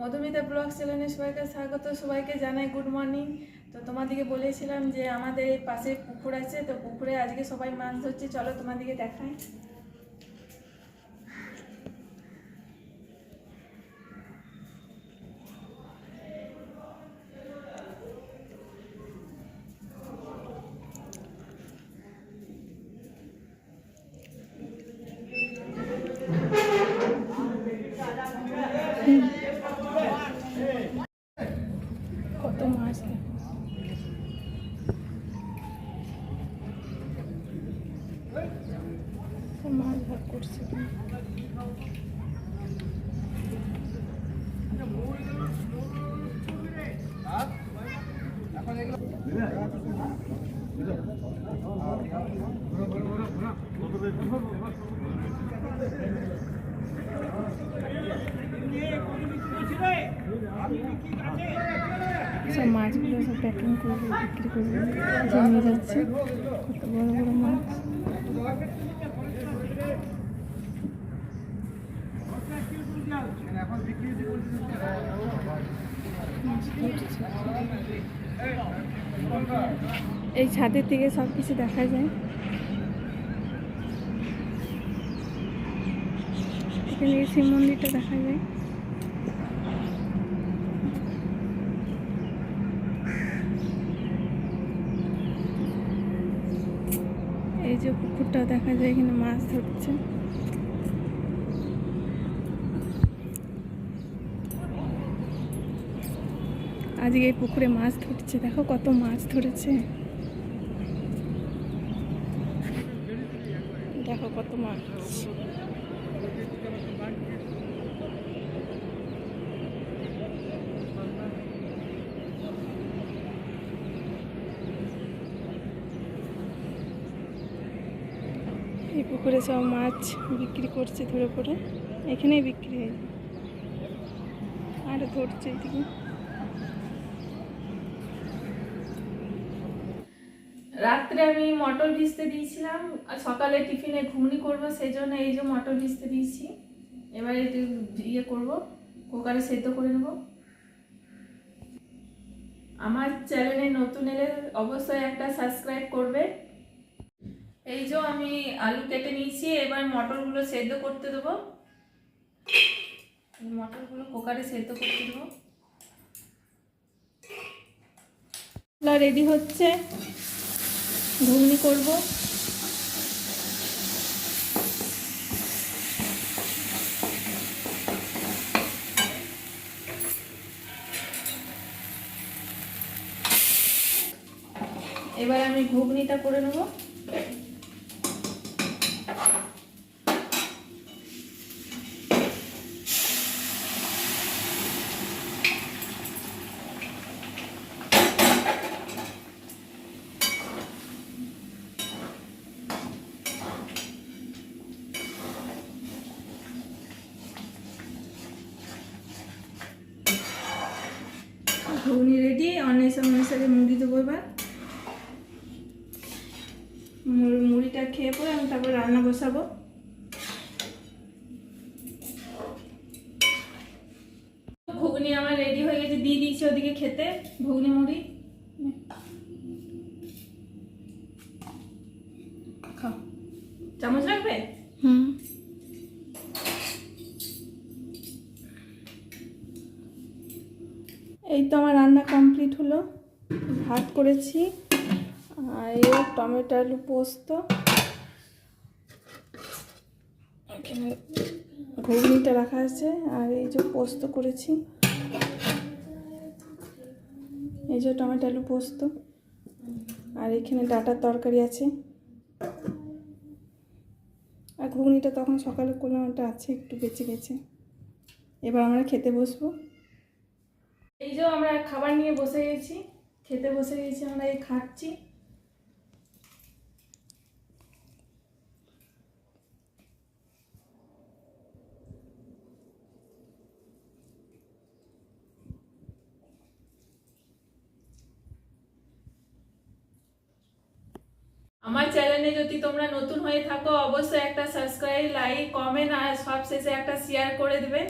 Madhumita blog চ্যানেলে সবাইকে স্বাগত। সবাইকে জানাই গুড মর্নিং তো তোমাদেরকে বলেছিলাম যে আমাদের এই পাশে পুকুর আছে, তো পুকুরে আজকে সবাই মাছ ধরছে। চলো তোমাদেরকে দেখাই। কত মাছ দেখো। তো মাছ ভাগ করছে সব মাছগুলো সব প্যাকিং করবে বিক্রি যে নিয়ে যাচ্ছে। কত বড় বড় মাছ। এই ছাদের থেকে সব কিছু দেখা যায়। এখানে শিব মন্দিরটা দেখা যায়। এই যে পুকুরটা দেখা যায় এখানে মাছ ধরছে। আজকে এই পুকুরে মাছ ধরছে, দেখো কত মাছ ধরেছে। দেখো কত মাছ। পুকুরে সব মাছ বিক্রি করছে ধরে পড়ে। এখানেই বিক্রি হয়ে যায়। আর ধরছে এদিকে। রাত্রে আমি মটর ভিজতে দিয়েছিলাম। আর সকালে টিফিনে ঘুগনি করব, সেই জন্য এই যে মটর ভিজতে দিয়েছি। এবারে ইয়ে করব, কুকারে সেদ্ধ করে নেব। আমার চ্যানেলে নতুন এলে অবশ্যই একটা সাবস্ক্রাইব করবে। এই যে আমি আলু কেটে নিয়েছি, এবার মটরগুলো সেদ্ধ করতে দেবো। এই মটরগুলো কুকারে সেদ্ধ করতে দেবো। রেডি হচ্ছে। ঘুগনি করব। এবার আমি ঘুগনিটা করে নেব। ঘুগনি রেডি অনেক সময়ের সাথে মুড়ি দেবো এবার। মুড়িটা খেয়ে পরে আমি তারপর রান্না বসাবো। ঘুগনি আমার রেডি হয়ে গেছে, দিয়ে দিয়েছি ওদিকে খেতে, ঘুগনি, মুড়ি। এই তো আমার রান্না কমপ্লিট হলো। ভাত করেছি। আর এই টমেটো আলু পোস্ত। এখানে ঘুগনিটা রাখা আছে। আর এই যে পোস্ত করেছি। এই যে টমেটো আলু পোস্ত। আর এখানে ডাটার তরকারি আছে। আর ঘুগনিটা তখন সকালে করলাম, ওটা আছে, একটু বেঁচে গেছে। এবার আমরা খেতে বসবো। এই যে আমরা খাবার নিয়ে বসে গেছি, খেতে বসে গেছি, আমরা এই খাচ্ছি। আমার চ্যানেলে যদি তোমরা নতুন হয়ে থাকো, অবশ্যই একটা সাবস্ক্রাইব লাইক কমেন্ট আর সব শেষে একটা শেয়ার করে দেবে।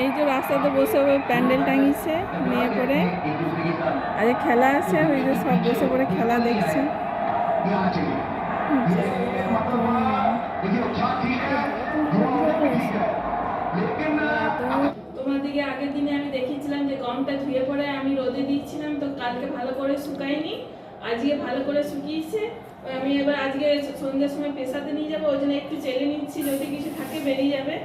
এই যে রাস্তাতে বসে প্যান্ডেল টাঙিয়েছে মেয়ে করে। আজ খেলা আছে, ওই যে সব বসে পড়ে খেলা দেখছে। তোমাদেরকে আগের দিনে আমি দেখিয়েছিলাম যে গমটা ধুয়ে পড়ে আমি রোদে দিয়েছিলাম, তো কালকে ভালো করে শুকায়নি, আজকে ভালো করে শুকিয়েছে। আমি এবার আজকে সন্ধ্যার সময় পেশাতে নিয়ে যাব, ওই জন্য একটু চেলে নিচ্ছি, যদি কিছু থাকে বেরিয়ে যাবে।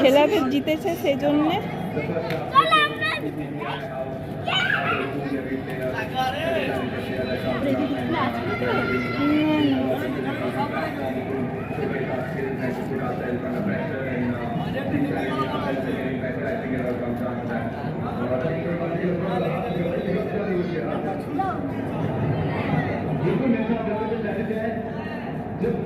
খেলাতে জিতেছে সেই জন্যে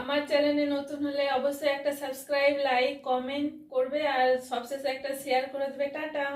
আমার চ্যানেলে নতুন হলে অবশ্যই একটা সাবস্ক্রাইব লাইক কমেন্ট করবে আর সবশেষে একটা শেয়ার করে দেবে। টাটা!